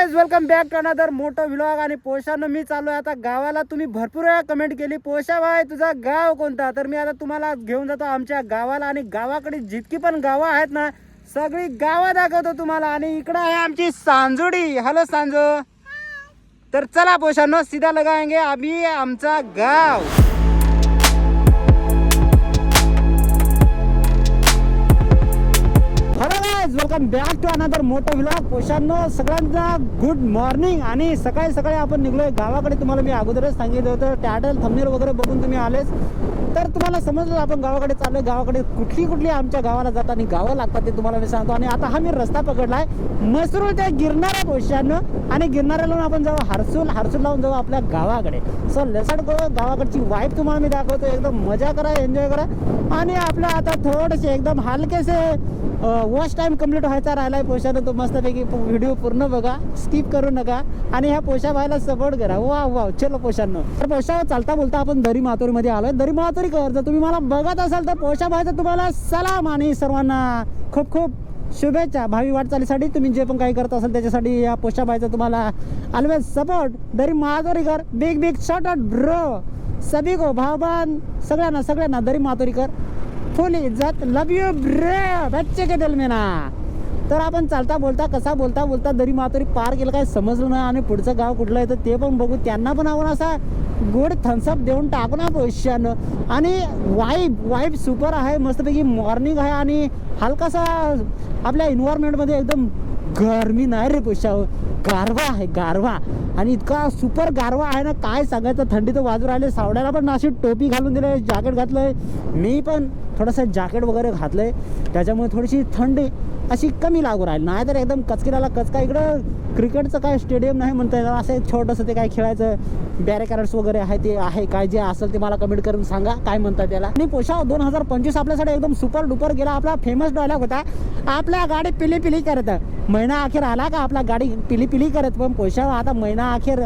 Guys welcome back to another मोठं vlog आणि पोशानं मी चालू आहे आता गावाला. तुम्ही भरपूर वेळा कमेंट केली. पोशा भाई तुझा गाव कोणता? तर मी आता तुम्हाला घेऊन जातो आमच्या गावाला. आणि गावाकडे जितकी पण गावं आहेत ना सगळी गावं दाखवतो तुम्हाला. आणि इकडं आहे आमची सांजुडी. हॅलो सांजो. तर चला पोशानो सीधा लगाएंगे अभी आमचा गाव. वेलकम बॅक टू अनदर मोठं व्लॉग पोशांनो सगळ्यांचा गुड मॉर्निंग आणि सकाळी सकाळी आपण निघलोय गावाकडे. तुम्हाला मी अगोदरच सांगितलं होतं टॅटल थंबनेल वगैरे बघून तुम्ही आलेच. तर तुम्हाला समजलं आपण गावाकडे चाललोय. गावाकडे कुठली कुठली आमच्या गावाला जातात आणि गावं लागतात ते तुम्हाला मी सांगतो. आणि आता हा मी रस्ता पकडलाय. मसरूळ त्या गिरणाऱ्या पोशानं. आणि गिरणाऱ्या लावून आपण जाऊ हरसूल हरसूल लावून जाऊ आपल्या गावाकडे. सो लसड गो गावाकडची वाईफ तुम्हाला मी दाखवतो. एकदम मजा करा एन्जॉय करा. आणि आपलं आता थोडेसे एकदम हलकेसे वॉश टाइम कंप्लीट व्हायचा राहिलाय पोशानं तो मस्तपैकी व्हिडिओ पूर्ण बघा स्किप करू नका. आणि ह्या पोशा भाईला सपोर्ट करा. वा वा चलो पोशांनो. तर पोशा चालता बोलता आपण दरी मातोरीमध्ये आलोय. दरी मातोरी कर जर तुम्ही मला बघत असाल तर पोशा भाईचा तुम्हाला सलाम आणि सर्वांना खूप खूप शुभेच्छा. भावी वाटचालीसाठी तुम्ही जे पण काही करत असाल त्याच्यासाठी या पोशा भाईचा तुम्हाला ऑलवेज सपोर्ट दरी Matorikar big big shout out bro सभी को भावबान. सगळ्यांना सगळ्यांना दरी मातोरीकर फुल इज्जत लव यू ब्रे बच्चे के दिल में ना. तर आपण चालता बोलता कसा बोलता बोलता दरी मातोरी पार केलं काय समजलं नाही आणि पुढचं गाव कुठलं आहे तर ते पण बघू. त्यांना पण आपण असा गोड थम्सअप देऊन टाकू ना भविष्यानं आणि वाईब वाईब सुपर आहे मस्तपैकी मॉर्निंग आहे आणि हलकासा आपल्या इन्व्हायरमेंटमध्ये एकदम गरमी नाही रे पोशा. गारवा आहे गारवा. आणि इतका सुपर गारवा आहे ना काय सांगायचं? थंडी तर वाजू राहिले. सावड्याला पण अशी टोपी घालून दिले जॅकेट घातलं आहे मी पण थोडंसं जॅकेट वगैरे घातलं आहे त्याच्यामुळे थोडीशी थंडी अशी कमी लागू राहील. नाही तर एकदम कचकिराला कचका. इकडं क्रिकेटचं काय स्टेडियम नाही म्हणता येणार. असं एक छोटंसं ते काय खेळायचं बॅरेकॅरट्स वगैरे आहे ते आहे. काय जे असेल ते मला कमेंट करून सांगा. काय म्हणतात त्याला. आणि पोशाव दोन हजार पंचवीस आपल्यासाठी एकदम सुपर डुपर गेला. आपला फेमस डायलॉग होता. आपल्या गाडी पिली पिली करत. महिना अखेर आला का आपला गाडी पिली पिली करत. पण पोशाव आता महिना अखेर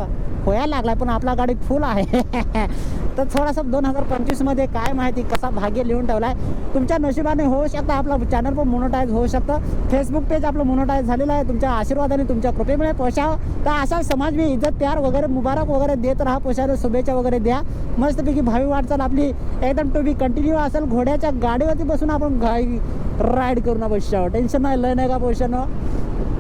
व्हायला लागलाय पण आपला गाडी फुल आहे. तर थोडासा दोन हजार पंचवीसमध्ये काय माहिती कसा भाग्य लिहून ठेवलाय? तुमच्या नशिबाने होऊ शकतं आपला चॅनल पण मोनोटाईज होऊ शकतं. फेसबुक पेज आपलं मोनोटाईज झालेलं आहे. तुमच्या आशीर्वादाने तुमच्या कृपेमुळे पोशाव. तर असा समाज मी इज्जत प्यार वगैरे मुबारक वगैरे देत राहा. पोशाला शुभेच्छा वगैरे द्या. मस्तपैकी भावी वाटचाल आपली एकदम टू बी कंटिन्यू असेल. घोड्याच्या गाडीवरती बसून आपण घाई राईड करू ना पोशावर टेन्शन नाही लय नाही का पोशानं?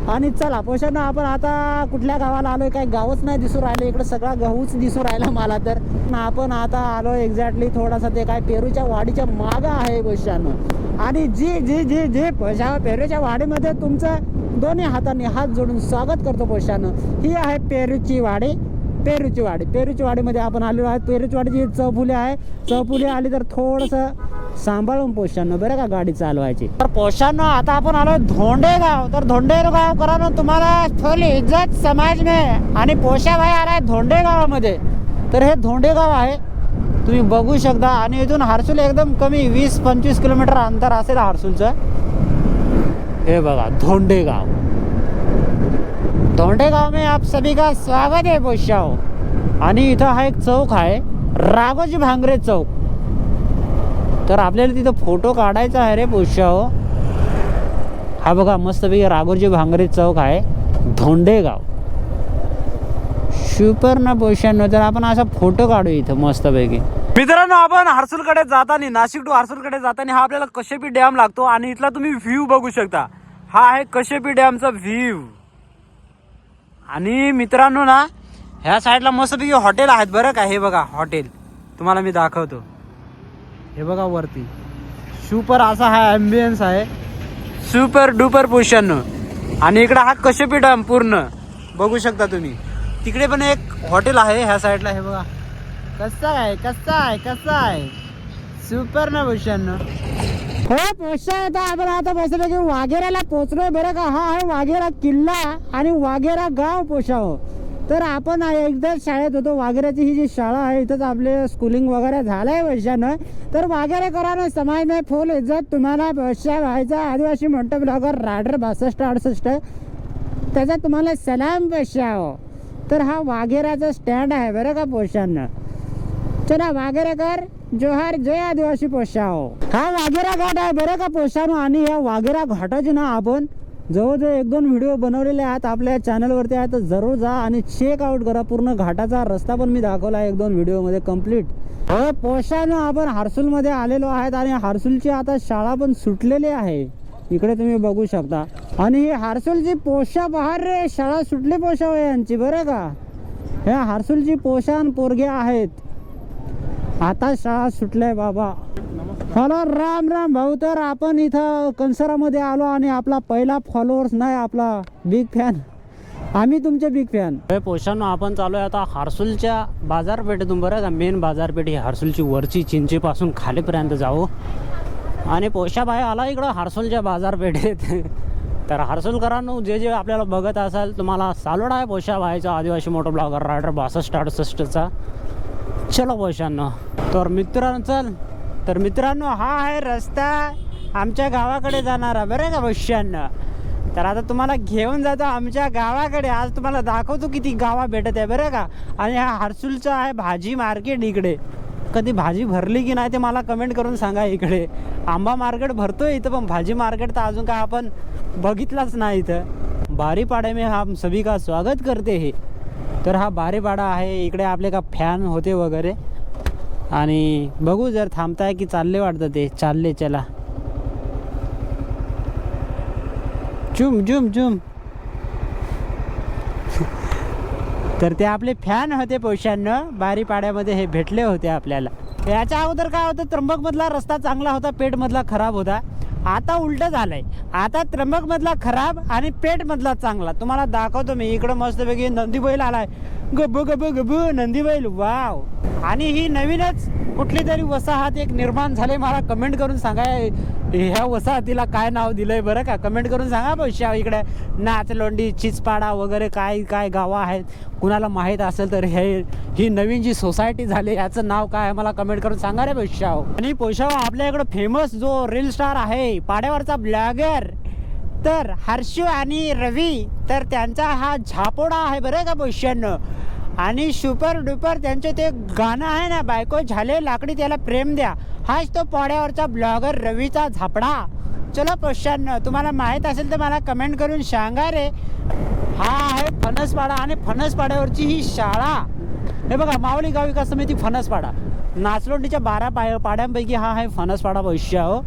आणि चला पोषण आपण आता कुठल्या गावाला आलोय? काय गावच नाही दिसू राहिले. इकडे सगळा गहूच दिसू राहिला मला तर. आपण आता आलो एक्झॅक्टली थोडासा ते काय पेरूच्या वाडीच्या मागं आहे पोषानं आणि जी जी जी जी पोषा पेरूच्या वाडीमध्ये तुमचं दोन्ही हाताने हात जोडून स्वागत करतो पोषानं ही आहे पेरूची वाडी. पेरूची वाडी पेरूची वाडीमध्ये आपण आलेलो आहे पेरूची वाडीची चौफुली आहे. चौफुली आली तर थोडंसं सांभाळून पोषांनो बरं का गाडी चालवायची. तर पोषांनो आता आपण आलो धोंडेगाव. तर धोंडेगाव करा तुम्हाला फुल इज्जत समाज मे आणि पोषा भाई आलाय धोंडेगावामध्ये. तर हे धोंडेगाव आहे. तुम्ही बघू शकता. आणि इथून हर्सूल एकदम कमी वीस पंचवीस किलोमीटर अंतर असेल हर्सूलचं. हे बघा धोंडेगाव. धोंडेगाव में आप सभी का स्वागत आहे पोशाव आणि इथं हा एक चौक आहे राघोजी भांगरे चौक. तर आपल्याला तिथं फोटो काढायचा आहे रे पोशाव हा बघा मस्तपैकी राघोजी भांगरे चौक आहे धोंडेगाव सुपर ना पोशांनो तर आपण असा फोटो काढू इथं मस्तपैकी. मित्रांनो आपण हर्सूलकडे जाताना नाशिक टू हर्सूलकडे जाताना हा आपल्याला कशेपी डॅम लागतो आणि इथला तुम्ही व्ह्यू बघू शकता. हा आहे कशेपी डॅमचा व्ह्यू आणि मित्रांनो ना ह्या साईडला मस्तपैकी हॉटेल आहेत बरं का हे बघा हॉटेल. तुम्हाला मी दाखवतो. हे बघा वरती. सुपर असा हा ॲम्बियन्स आहे. सुपर डुपर पोषण आणि इकडे हा कशेपी डॅम पूर्ण. बघू शकता तुम्ही. तिकडे पण एक हॉटेल आहे ह्या साईडला हे बघा. कसं आहे कसं आहे कसं आहे? सुपर ना पोशन हो, आपण आता बसलो वाघेराला पोचलो बरं का? हा आहे वाघेरा किल्ला आणि वाघेरा गाव पोशाव. तर आपण एकदा शाळेत होतो. वाघेऱ्याची ही जी शाळा आहे इथंच आपले स्कूलिंग वगैरे झालंय वर्षानं तर वाघेरेकरांना समाज नाही फुल इज्जत तुम्हाला वर्षा व्हायचा आदिवासी म्हणतो ब्लॉगर राडर बासष्ट अडसष्ट. त्याचा तुम्हाला सलाम पोषाव तर हा वाघेराचा स्टँड आहे बरं का पोशांना. चला वाघेरेकर जोहार जय आदिवासी पोषाव हा वाघेरा घाट आहे बरं का पोषानो आणि या वाघेरा घाटाची ना आपण जवळजवळ एक दोन व्हिडिओ बनवलेले आहेत आपल्या चॅनलवरती आहेत तर जरूर जा आणि चेक आउट करा. पूर्ण घाटाचा रस्ता पण मी दाखवला आहे एक दोन व्हिडिओमध्ये कंप्लीट हो पोशानं आपण हार्सूलमध्ये आलेलो आहेत आणि हार्सूलची आता शाळा पण सुटलेली आहे. इकडे तुम्ही बघू शकता. आणि ही हार्सूलची पोषा बाहेर रे शाळा सुटली पोशा यांची बरं का? ह्या हार्सूलची पोषाण पोरगे आहेत. आता शाळा सुटल्या बाबा. हॅलो राम राम. भाऊ तर आपण इथं कंसरामध्ये आलो आणि आपला पहिला फॉलोअर्स नाही आपला बिग फॅन आम्ही तुमचे बिग फॅन पोशानो आपण चालू आहे आता हार्सुलच्या बाजारपेठेतून बरं का? मेन बाजारपेठ ही हार्सुलची वरची चिंचेपासून खालीपर्यंत जाऊ. आणि पोशाबाई आला इकडं हार्सुलच्या बाजारपेठेत. तर हार्सुलकरांनो जे जे आपल्याला बघत असाल तुम्हाला सालोड आहे पोशाबाईचा आदिवासी मोटर ब्लॉगर रायडर बासष्ट अडुसष्टचा. चलो पोशांनो तर मित्रांनो चल. तर मित्रांनो हा आहे रस्ता आमच्या गावाकडे जाणारा बरं का पोशांना तर आता तुम्हाला घेऊन जातो आमच्या गावाकडे. आज तुम्हाला दाखवतो किती गावा भेटत आहे बरं का? आणि हा हर्सुलचा आहे भाजी मार्केट इकडे. कधी भाजी भरली की नाही ते मला कमेंट करून सांगा इकडे. आंबा मार्केट भरतोय इथं पण भाजी मार्केट तर अजून काय आपण बघितलाच नाही इथं. बारीपाडे मी हा सभी का स्वागत करते हे. तर हा बारीपाडा आहे. इकडे आपले का फॅन होते वगैरे. आणि बघू जर थांबताय की चालले वाटतं ते चालले चला. झुम झुम झुम. तर ते आपले फॅन होते पैशांनं बारीपाड्यामध्ये हे भेटले होते आपल्याला. याच्या अगोदर काय होतं त्र्यंबकमधला रस्ता चांगला होता पेठमधला खराब होता. आता उलट झालंय. आता त्र्यंबकमधला खराब आणि पेठमधला चांगला. तुम्हाला दाखवतो मी इकडं मस्तपैकी नंदी बैल आलाय. गब गब गब नंदी बैल वाव. आणि ही नवीनच कुठली तरी वसाहत एक निर्माण झाले. मला कमेंट करून सांगा ह्या वसाहतीला काय नाव दिलंय बरं का? कमेंट करून सांगा भविष्या इकडे. नाचलोंडी चिचपाडा वगैरे काय काय गावं आहेत? कुणाला माहीत असेल तर हे ही नवीन जी सोसायटी झाली याचं नाव काय आहे? मला कमेंट करून सांगा रे भविष्याव आणि पोशाव आपल्या इकडं फेमस जो रील स्टार आहे पाड्यावरचा ब्लॅगर तर हर्षू आणि रवी तर त्यांचा हा झापोडा आहे बरं का भविष्यानं. आणि सुपर डुपर त्यांचं ते गाणं आहे ना बायको झाले लाकडी त्याला प्रेम द्या. हाच तो पाड्यावरचा ब्लॉगर रवीचा झापडा. चला पैशांना तुम्हाला माहीत असेल तर मला कमेंट करून सांगा रे. हा आहे फणसपाडा आणि फणसपाड्यावरची ही शाळा. हे बघा मावली गाव विकास समिती फणसपाडा. नाचलोंडीच्या बारा पाय पाड्यांपैकी हा आहे फणसपाडा भविष्य हो.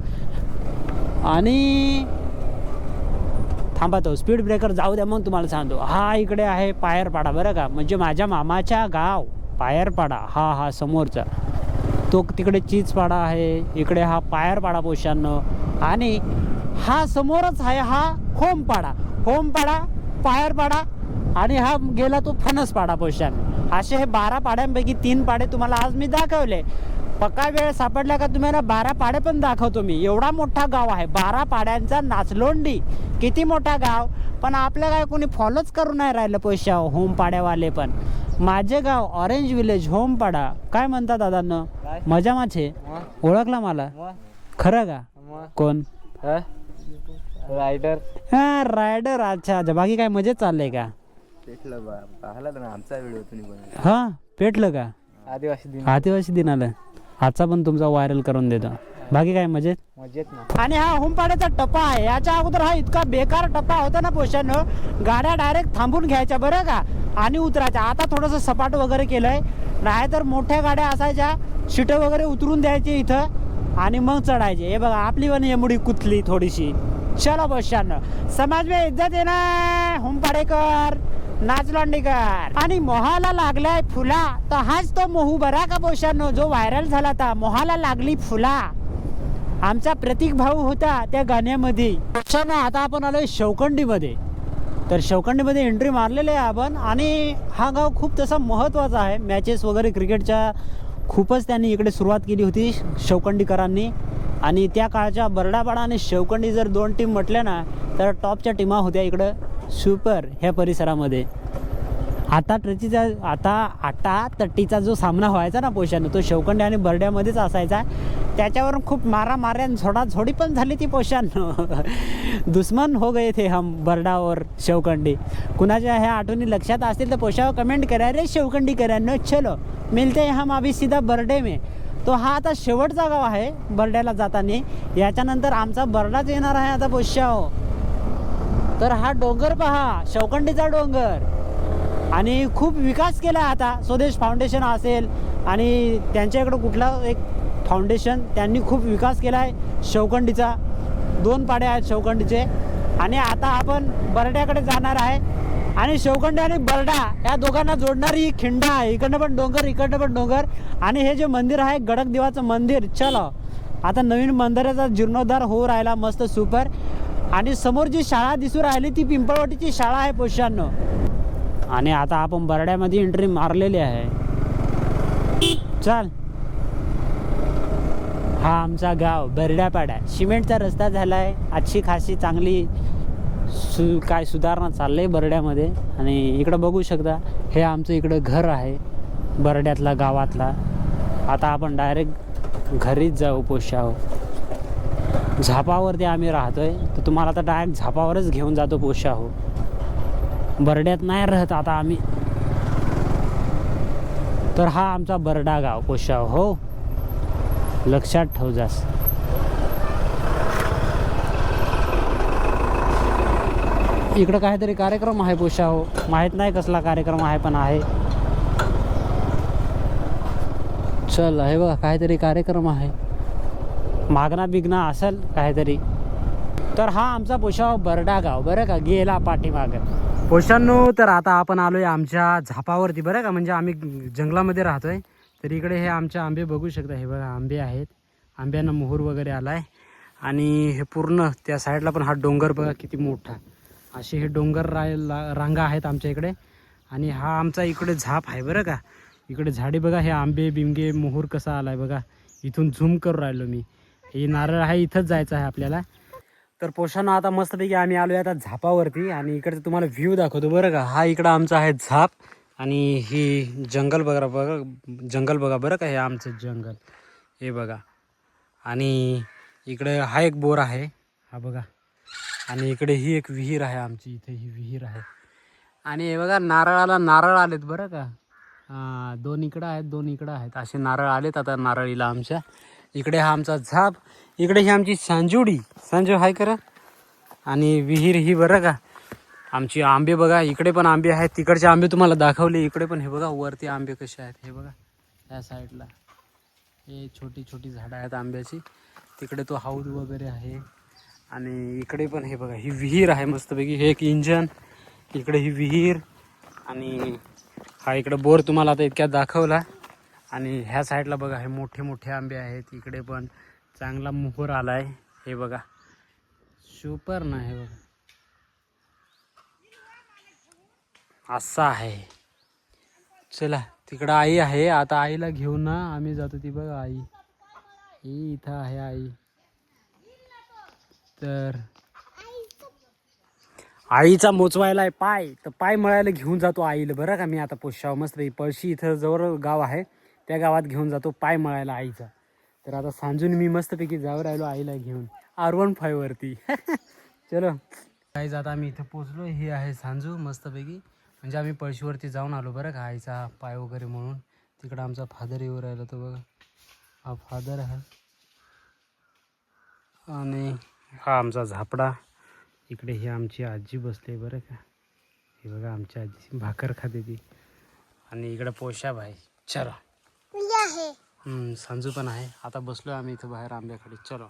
आणि थांबा तो. स्पीड ब्रेकर जाऊ द्या मग तुम्हाला सांगतो. हा इकडे आहे पायरपाडा बरं का? म्हणजे माझ्या मामाच्या गाव पायरपाडा. हा हा समोरचा. तो तिकडे चीजपाडा आहे. इकडे हा पायरपाडा पोशानं. आणि हा समोरच आहे हा होमपाडा. होमपाडा पायरपाडा आणि हा गेला तो फणसपाडा पोशान. असे हे बारा पाड्यांपैकी तीन पाडे तुम्हाला आज मी दाखवले. पक्का वेळ सापडला का तुम्हाला बारा पाडे पण दाखवतो मी. एवढा मोठा गाव आहे. बारा पाड्यांचा नाचलोंडी. किती मोठा गाव? पण आपलं काय कोणी फॉलोच करून नाही राहिलं पैशा होम पाड्यावाले पण. माझे गाव ऑरेंज विलेज होम पाडा. काय म्हणतात दादांना? मजा माचे? ओळखला मला? खरं का? कोण? रायडर. हा रायडर. अच्छा अच्छा. बाकी काय मजेत चाललंय का? पेटलं ना आमचा व्हिडिओ हा पेटलं का? आदिवासी दिन. आदिवासी दिन आलं. आजचा पण तुमचा व्हायरल करून देतो. बाकी काय मजेत? मजेत ना. आणि हा होमपाड्याचा टप्पा आहे. याच्या अगोदर हा इतका बेकार टप्पा होता ना पोशानं. गाड्या डायरेक्ट थांबून घ्यायच्या बरं का. आणि उतरायच्या. आता थोडंसं सपाट वगैरे केलंय. नाहीतर मोठ्या गाड्या असायच्या. शिटं वगैरे उतरून द्यायचे इथं. आणि मग चढायचे. हे बघा आपली पण एमुडी कुतली थोडीशी. चलो पोशानं समाज में इज्जत आहे ना होमपाडेकर नाचलांडीकर आणि मोहाला लागलाय फुला. तर हाच तो मोहू बरा का बोशांनो? जो व्हायरल झाला होता. मोहाला लागली फुला. आमचा प्रतीक भाऊ होता त्या गाण्यामध्ये. ना आता आपण आलोय शौकंडीमध्ये. तर शौकंडीमध्ये एंट्री मारलेली आहे आपण. आणि हा गाव खूप तसा महत्त्वाचा आहे. मॅचेस वगैरे क्रिकेटच्या खूपच त्यांनी इकडे सुरुवात केली होती शौकंडीकरांनी. आणि त्या काळच्या बरडापाडा आणि शेवकंडी जर दोन टीम म्हटल्या ना तर टॉपच्या टीमा होत्या इकडं. सुपर ह्या परिसरामध्ये. आता ट्रचीचा आता आटा तट्टीचा जो सामना व्हायचा ना पोशानं तो शेवकंडी आणि बरड्यामध्येच असायचा. त्याच्यावरून खूप मारा माऱ्या झोडाझोडी पण झाली ती पोशान. दुश्मन हो गए थे हम बर्डावर शेवकंडी कुणाच्या ह्या आठवणी लक्षात असतील तर पोशावर कमेंट करा रे शेवकंडी करा न चलो मिलते हम अभी सीधा बर्डे में. तो हा आता शेवटचा गाव आहे बर्ड्याला जाताना. याच्यानंतर आमचा बर्डाच येणार आहे आता पोशाव तर हा डोंगर पहा शौकंडीचा डोंगर. आणि खूप विकास केला आहे आता स्वदेश फाउंडेशन असेल आणि त्यांच्याकडं कुठला एक फाउंडेशन त्यांनी खूप विकास केला आहे शौकंडीचा. दोन पाड्या आहेत शौकंडीचे. आणि आता आपण बरड्याकडे जाणार आहे. आणि शवकंडी आणि बरडा या दोघांना जोडणारी ही खिंड आहे. इकडनं पण डोंगर इकडनं पण डोंगर. आणि हे जे मंदिर आहे गडक देवाचं मंदिर चलो. आता नवीन मंदिराचा जीर्णोद्धार होऊ राहिला मस्त सुपर आणि समोर जी शाळा दिसू राहिली ती पिंपळवाटीची शाळा आहे पोशांनो. आणि आता आपण बरड्यामध्ये एंट्री मारलेली आहे. चल. हा आमचा गाव बरड्यापाडा. सिमेंटचा रस्ता झाला आहे अच्छी खासी चांगली सु काय सुधारणा चाललं आहे बरड्यामध्ये. आणि इकडं बघू शकता हे आमचं इकडं घर आहे बरड्यातला गावातला. आता आपण डायरेक्ट घरीच जाऊ पोशाव झापावरती आम्ही राहतो आहे तर तुम्हाला आता डायरेक्ट झापावरच घेऊन जातो पोशाहो बरड्यात नाही राहत आता आम्ही. तर हा आमचा बरडा गाव पोशाव हो. लक्षात ठेव जास इकडं काहीतरी कार्यक्रम आहे पोशाहो माहीत नाही कसला कार्यक्रम आहे पण आहे. चल हे बघा काहीतरी कार्यक्रम आहे. मागणा बिगना असेल काहीतरी. तर हा आमचा पोशाव बरडा गाव बरं का? गेला पाठीमागं. पोशांनो तर आता आपण आलोय आमच्या झापावरती बरं का? म्हणजे आम्ही जंगलामध्ये राहतोय. तर इकडे हे आमच्या आंबे बघू शकता. हे बघा आंबे आहेत. आंब्यांना मोहर वगैरे आलाय. आणि हे पूर्ण त्या साईडला पण हा डोंगर बघा किती मोठा. असे हे डोंगर रा रांगा आहेत आमच्या इकडे. आणि हा आमचा इकडे झाप आहे बरं का? इकडे झाडे बघा हे आंबे बिंबे मोहूर कसा आलाय बघा? इथून झूम करून राहिलो मी. हे नारळ आहे इथंच जायचं आहे आपल्याला. तर पोषांना आता मस्तपैकी आम्ही आलो आता झापावरती आणि इकडचं तुम्हाला व्ह्यू दाखवतो बरं का. हा इकडं आमचा आहे झाप आणि ही जंगल बघा बघा जंगल बघा बरं का हे आमचं जंगल. हे बघा. आणि इकडे हा एक बोर आहे हा बघा. आणि इकडे ही एक विहीर आहे आमची इथे ही विहीर आहे. आणि हे बघा नारळाला नारळ आलेत बरं का. दोन इकडं आहेत दोन इकडं आहेत. असे नारळ आलेत आता नारळीला आमच्या. इकडे हा आमचा झाप इकडे ही आमची सांजुडी. सांजू हाय करा. आणि विहीर ही बरं का. आमची आंबे बघा इकडे पण आंबे आहेत तिकडचे आंबे तुम्हाला दाखवले. इकडे पण हे बघा वरती आंबे कसे आहेत हे बघा. या साईडला. हे छोटी छोटी झाडं आहेत आंब्याची. तिकडे तो हाऊद वगैरे आहे. आणि इकडे पण हे बघा ही विहीर आहे मस्तपैकी. हे एक इंजन इकडे ही विहीर. आणि हा इकडे बोर तुम्हाला आता इतक्यात दाखवला. आणि ह्या साईडला बघा हे मोठे मोठे आंबे आहेत इकडे पण चांगला मोहर आलाय. हे बघा. सुपर ना हे बघा. असा आहे. चला तिकडं आई आहे. आता आईला घेऊन ना आम्ही जातो ती बघा आई. ही इथं आहे आई. तर आईचा मोचवायला आहे पाय. तर पाय मळायला घेऊन जातो आईला. बरं का मी आता पोशाव मस्त पळशी इथं जवळ गाव आहे. त्या गावात घेऊन जातो पाय मळायला आईचा. तर आता सांजून मी मस्तपैकी जाऊ राहिलो आईला घेऊन. आर वन फायवरती चलो. काही आता आम्ही इथं पोचलो हे आहे सांजू मस्तपैकी. म्हणजे आम्ही पळशीवरती जाऊन आलो बरं का आईचा पाय वगैरे म्हणून. तिकडं आमचा फादर येऊ राहिला तो बघा. हा फादर हा आणि हा आमचा झापडा. इकडे ही आमची आजी बसते बरं का. हे बघा आमची आजी भाकर खाते ती. आणि इकडं पोशाब आहे. चलो. हम्म, संजू पण आहे. आता बसलो आम्ही इथं बाहेर आंब्याकडे चलो.